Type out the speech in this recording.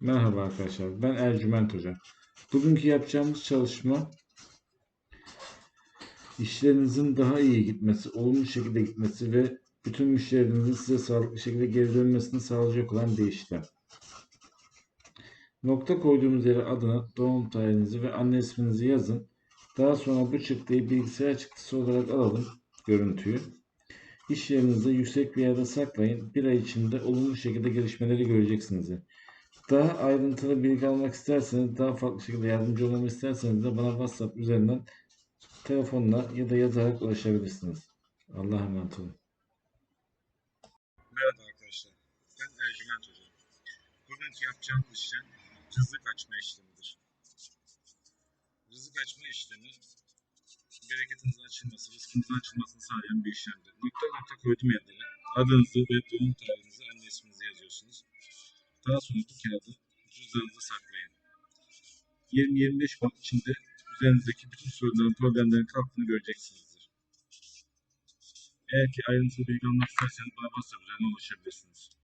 Merhaba arkadaşlar, ben Ercüment Hoca. Bugünkü yapacağımız çalışma işlerinizin daha iyi gitmesi, olumlu şekilde gitmesi ve bütün müşterilerinizin size sağlıklı şekilde geri dönmesini sağlayacak olan bir işlem. Nokta koyduğumuz yere adını, doğum tarihinizi ve anne isminizi yazın. Daha sonra bu çıktıyı bilgisayar çıktısı olarak alalım görüntüyü. İş yerinizde yüksek bir yerde saklayın. Bir ay içinde olumlu şekilde gelişmeleri göreceksiniz. Daha ayrıntılı bilgi almak isterseniz, daha farklı şekilde yardımcı olmamı isterseniz de bana WhatsApp üzerinden telefonla ya da yazarak ulaşabilirsiniz. Allah'a emanet olun. Merhaba arkadaşlar. Ben Ercüment Hoca. Bugünkü yapacağım işlem rızık açma işlemidir. Rızık açma işlemi bereketinizin açılması, rızkınızın açılmasını sağlayan bir işlemdir. Nokta nokta koydum yerlere. Adınızı ve doğum tarihinizi, anne isminizi yazıyorsunuz. Daha sonra bu kağıdı cüzdanınıza saklayın. 20-25 gün içinde üzerinizdeki bütün sorunların, problemlerin kalktığını göreceksinizdir. Eğer ki ayrıntılı bilgi almak isterseniz bana WhatsApp üzerinden ulaşabilirsiniz.